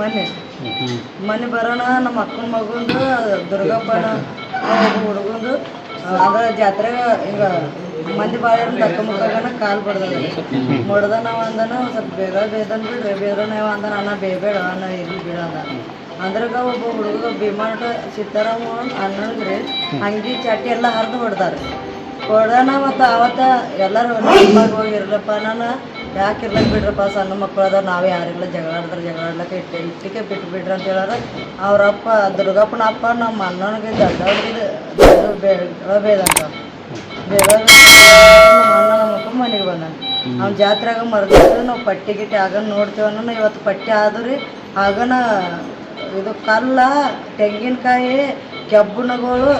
ಮನೆ ಮನೆ ಬರೋಣ ನಮ್ಮ ಅಕ್ಕನ ಮಗಂದು ದುರ್ಗಪ್ಪನ ಹುಡುಗಂದು. ಅದ ಜಾತ್ರೆ ಈಗ ಮಂದಿ ಭಾಳ ದಕ್ಕ ಮುಖಾಗನ ಕಾಲು ಬಡ್ದದ. ಬಡ್ದ ನಾವು ಅಂದನ ಸ್ವಲ್ಪ ಬೇಗ ಬೇದನ್ ಬಿಡ್ರಿ. ನಾವು ಅಂದನ ಅಣ್ಣ ಬೇಬೇಡ ಅಣ್ಣ ಇಲ್ಲಿ ಬೀಳದ ಅಂದ. ಅಂದ್ರಾಗ ಒಬ್ಬ ಹುಡುಗ ಭೀಮಾಟ ಸಿದ್ದಾರಾಮ ಅಣ್ಣನ್ರಿ ಅಂಗಿ ಚಾಟಿ ಎಲ್ಲ ಹರಿದು ಹೊಡ್ದಾರ. ಹೊಡ್ದಾನ ಮತ್ತು ಅವತ್ತ ಎಲ್ಲರೂ ಹೋಗಿರ್ಲಪ್ಪ ನಾನು ಯಾಕೆ ಇರ್ಲಕ್ಕೆ ಬಿಡ್ರಪ್ಪ, ಸಣ್ಣ ಮಕ್ಕಳು ಅದಾರ ನಾವು ಯಾರಿಗೆಲ್ಲ ಜಗಳ ಆಡಿದ್ರೆ ಜಗಳ ಆಡ್ಲಕ್ಕೆ ಇಟ್ಟು. ಇಟ್ಟಿಗೆ ಬಿಟ್ಟು ಬಿಡ್ರಿ ಅಂತ ಹೇಳಾರ. ಅವರಪ್ಪ, ದುರ್ಗಪ್ಪನ ಅಪ್ಪ ನಮ್ಮ ಅಣ್ಣನಿಗೆ ದೊಡ್ಡ ನಮ್ಮ ಅಪ್ಪ ಮನೆಗೆ ಬಂದಾನ. ಅವ್ನ ಜಾತ್ರೆಗ ಮರ್ದಿದ್ದು ನಾವು ಪಟ್ಟಿ ಗಿಟ್ಟಿ ಆಗ ನೋಡ್ತೀವಿ ಅನ್ನೋ ಇವತ್ತು ಪಟ್ಟಿ ಆದ್ರಿ. ಆಗನ ಇದು ಕಲ್ಲ, ತೆಂಗಿನಕಾಯಿ, ಕೆಬ್ಬಣಗಳು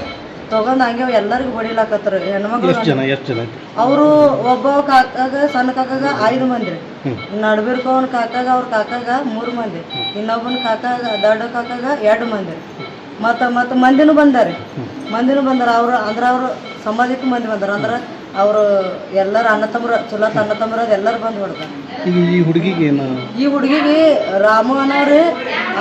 ತಗೊಂಡ್ ಹಂಗೆ ಎಲ್ಲರಿಗೂ ಹೊಡಿಲಾಕತ್ತಾರ. ಹೆಣ್ಮಕ್ಳು ಜನ ಎಷ್ಟು ಜನ ಐತಿ ಅವರು ಒಬ್ಬ ಕಾಕಾಗ ಸಣ್ಣ ಕಾಕಾಗ ಐದು ಮಂದಿ. ರೀ ನಡ್ಬಿರ್ಕೋನ್ ಕಾಕಾಗ ಅವ್ರ ಕಾಕಾಗ ಮೂರು ಮಂದಿ. ಇನ್ನೊಬ್ಬನ ಕಾಕಾಗ ದೊಡ್ಡ ಕಾಕಾಗ ಎರಡು ಮಂದಿ. ಮತ್ತ ಮತ್ತ ಮಂದಿನು ಮಂದಿನೂ ಮಂದಿನು ಬಂದಾರ. ಅವ್ರು ಅಂದ್ರ ಅವರು ಸಂಬಂಧಿಕ ಮಂದಿ ಬಂದಾರ. ಅಂದ್ರ ಅವರು ಎಲ್ಲರ ಅಣ್ಣ ತಮ್ಮರ ಚಲೋ ಅಣ್ಣ ತಮ್ಮರ ಎಲ್ಲರೂ ಬಂದು ಹೊಡ್ದಾರ. ಈ ಹುಡುಗಿಗೆ ಏನು? ಈ ಹುಡುಗಿಗೆ ರಾಮು ಅನ್ನೋರು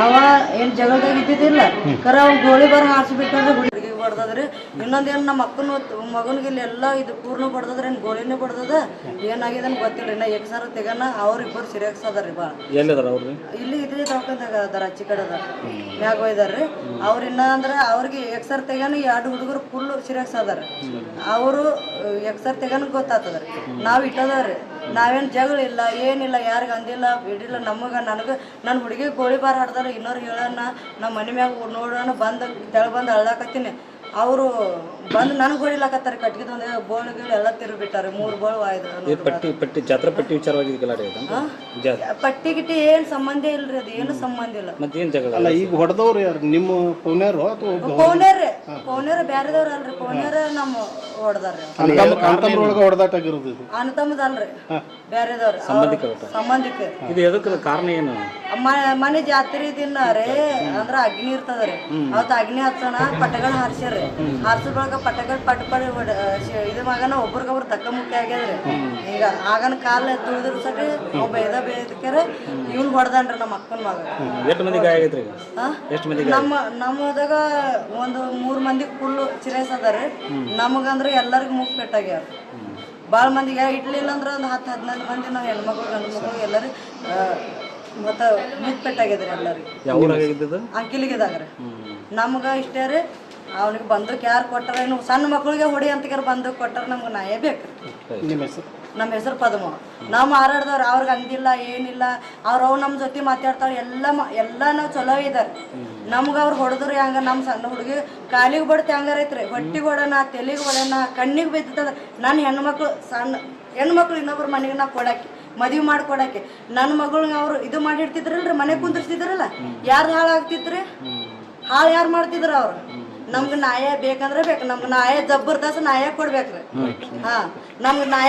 ಅವ ಏನ್ ಜಗಳದಾಗ ಇದ್ದಿದ್ದಿಲ್ಲ. ಕರ ಅವ್ನು ಗೋಳಿ ಬರ ಹಾರಿಸ್ಬಿಟ್ಟಾದ್ರೆ ಹುಡುಗಿಗೆ ಬಡ್ದದ್ರಿ. ಇನ್ನೊಂದೇನು ನಮ್ಮ ಅಕ್ಕನ ಮಗನಿಗೆ ಇಲ್ಲಿ ಎಲ್ಲ ಇದು ಪೂರ್ಣ ಬಡ್ದದ್ರಿ ಏನ್ ಗೋಲಿನೂ ಬಡ್ದದ. ಏನಾಗಿದೆ ಅಂತ ಗೊತ್ತಿಲ್ಲ ಇನ್ನ ಎಕ್ಸಾರ ತೆಗನ ಅವ್ರಿಬ್ಬರು ಸಿರಿಯಾಕ್ಸ್ ಅದಾರಿ ಭಾಳ ಎಲ್ಲಿದಾರ ಅವ್ರು ಇಲ್ಲಿ ಇದ್ರಿ ದವಾಖಾನ್ದಾಗ ಅದಾರ ಅಚ್ಚಿ ಕಡೆ ಅದಾರ. ಮ್ಯಾಗ ಹೋಯ್ದಾರ್ರಿ ಅವ್ರ ಇನ್ನ ಅಂದ್ರೆ ಅವ್ರಿಗೆ ಎಕ್ಸರ್ ತೆಗನ ಎರಡು ಹುಡುಗರು ಫುಲ್ ಸಿರಿಯಾಕ್ಸ್ ಅದಾರ ಅವರು ಎಕ್ಸರ್ ತೆಗನ ಗೊತ್ತಾಗ್ತದ್ರಿ ನಾವ್ ಇಟ್ಟದವ್ರಿ ನಾವೇನ್ ಜಗಳ ಇಲ್ಲ ಏನಿಲ್ಲ ಯಾರಿಗ ಅಂದಿಲ್ಲ ಬಿಡಿಲ್ಲ ನಮಗ ನನಗ. ನನ್ನ ಹುಡುಗಿ ಗೋಳಿ ಬಾರ್ ಹಾಡ್ದಾರ ಇನ್ನೋರು ಹೇಳೋಣ ನಮ್ಮ ಮನೆ ಮ್ಯಾಗ ನೋಡೋಣ ಬಂದು ತೆಳ ಬಂದು ಅಳ್ಳಾಕತ್ತೀನಿ ಅವರು ಬಂದು ನನಗೆ ಹೊಡಿಲಾಕತ್ತಾರೆ ಕಟ್ಟಿಗೆ ಒಂದು ಬೋಳು ಗೀಳು ಎಲ್ಲ ತಿರುಗಿ ಬಿಟ್ಟಾರೆ ಮೂರು ಬೋಳು ಆಯ್ತು ಪಟ್ಟಿ ಪಟ್ಟಿ ಜಾತ್ರಾ ಪಟ್ಟಿ ವಿಚಾರವಾಗಿ ಪಟ್ಟಿ ಗಿಟ್ಟಿ ಏನ್ ಸಂಬಂಧ ಇಲ್ರಿ ಅದು ಏನು ಸಂಬಂಧ ಇಲ್ಲ. ಮತ್ತೇನ್ ಜಗಳ? ಅಲ್ಲ ಈಗ ಹೊಡೆದವ್ರು ಯಾರು? ನಿಮ್ಮ ಪೌನ್ಯಾರು ಅಥವಾ ಒಬ್ಬ ಬ್ಯಾರೆದವ್ರು ಪೌನೇರ್ ಬ್ಯಾರೆದವ್ರ ಅಲ್ರಿ ಪೌನೇರ್ ನಮ್ಮ ಹೊಡ್ದಾರ್ರಿ ಕಾಂತಮ್ರೊಳಗೆ ಹೊಡೆದಾಟ ಆಗಿರೋದು ಇದು. ಅಲ್ರಿ ಬ್ಯಾರೆದವ್ರು. ಸಂಬಂಧಿಕ ಇದು ಎದಕ್ಕೆ ಕಾರಣ ಏನು? ಮನೆ ಜಾತ್ರೆ ದಿನ ರೀ ಅಂದ್ರ ಅಗ್ನಿ ರೀ. ಅವತ್ತು ಅಗ್ನಿ ಹಚ್ಚೋಣ ಪಟಗಳ ಹಾರ್ಸ್ಯಾರ್ರಿ. ಹಾರ್ಸಿದ ಬಳಕ ಪಟಗಳ ಪಟ್ ಶ- ಇದು ಮಗನ ಒಬ್ರಿಗೊಬ್ರು ತಕ್ಕ ಮುಖ್ಯ ಆಗ್ಯದ್ರಿ. ಈಗ ಆಗನ ಕಾಲ ತುಳಿದ್ರು ಸಕ ಒಬ್ಬ ಎದ ಬೇದಕರ ಇವ್ನ್ ಹೊಡೆದನ್ರಿ ನಮ್ಮ ಅಕ್ಕನ ಮಗ ಎಷ್ಟು ಮಂದಿ ಗಾಯ ಆಗೈತ್ರಿ? ಎಷ್ಟು ಮಂದಿ ನಮ್ಮ ನಮ್ಮದಾಗ ಒಂದು ಮೂರು ಮಂದಿ ಫುಲ್ ಚಿರೇಸ್ ಅದಾರಿ ನಮಗಂದ್ರೆ ಎಲ್ಲರಿಗೂ ಮುಖ ಪೆಟ್ಟಾಗ್ಯಾರ ಭಾಳ ಮಂದಿಗೆ ಇಡ್ಲಿಲ್ಲ ಅಂದ್ರೆ ಒಂದು ಹತ್ತು ಹದಿನೈದು ಮಂದಿ ನಾವು ಹೆಣ್ಮಕ್ಳು ಗಂಡು ಮಕ್ಳು ಎಲ್ಲರೂ ಮತ್ತೆ ಮುಖ ಪೆಟ್ಟಾಗ್ಯದ್ರಿ ಎಲ್ಲರಿಗೆ. ಆಗಿದ್ದದು ಅಂಕಿಲಿಗಿದಾಗ್ರಿ. ನಮ್ಗೆ ಇಷ್ಟೇ ರೀ ಅವ್ನಿಗೆ ಬಂದಕ್ಕೆ ಯಾರು ಕೊಟ್ಟರೆ ಇನ್ನು ಸಣ್ಣ ಮಕ್ಕಳಿಗೆ ಹೊಡಿ ಅಂತ ಬಂದು ಕೊಟ್ಟರೆ ನಮ್ಗೆ ನಾಯೇ ಬೇಕು. ನಿಮ್ಮ ಹೆಸರು? ನಮ್ಮ ಹೆಸರು ಪದ್ಮ. ನಾವು ಮಾರಾಡ್ದವ್ರು ಅವ್ರಿಗೆ ಅಂದಿಲ್ಲ ಏನಿಲ್ಲ. ಅವ್ರು ಅವ್ರು ನಮ್ಮ ಜೊತೆ ಮಾತಾಡ್ತಾಳೆ ಎಲ್ಲ ಮ ಎಲ್ಲ ನಾವು ಚಲೋ ಇದ್ದಾರೆ ನಮ್ಗೆ ಅವ್ರು ಹೊಡೆದ್ರು ಹೆಂಗ ನಮ್ಮ ಸಣ್ಣ ಹುಡುಗಿ ಕಾಲಿಗೆ ಬಡ್ತಿ ಹಂಗಾರ ಐತ್ರಿ ಹೊಟ್ಟಿಗೆ ಹೊಡೋಣ ತೆಲಿಗೆ ಹೊಡೋಣ ಕಣ್ಣಿಗೆ ಬಿದ್ದದ. ನನ್ನ ಹೆಣ್ಮಕ್ಳು ಸಣ್ಣ ಹೆಣ್ಮಕ್ಳು ಇನ್ನೊಬ್ರು ಮನೆಗೆ ನಾವು ಕೊಡಾಕಿ ಮದುವೆ ಮಾಡ್ಕೊಡಕ್ಕೆ ನನ್ನ ಮಗಳು ಅವ್ರು ಇದು ಮಾಡಿಡ್ತಿದ್ರಲ್ರಿ ಮನೆ ಕುಂದಿರ್ತಿದ್ರಲ್ಲ ಯಾರ್ದು ಹಾಳಾಗ್ತಿದ್ರಿ ಹಾಳು ಯಾರು ಮಾಡ್ತಿದ್ರು ಅವ್ರು? ನಮ್ಗೆ ನ್ಯಾಯ ಬೇಕಂದ್ರೆ ಬೇಕು. ನಮ್ಗೆ ನ್ಯಾಯ ಜಬರ್ದಸ್ತ್ ನ್ಯಾಯ ಕೊಡ್ಬೇಕ್ರಿ. ಹಾ ನಮ್ಗೆ ನ್ಯಾಯ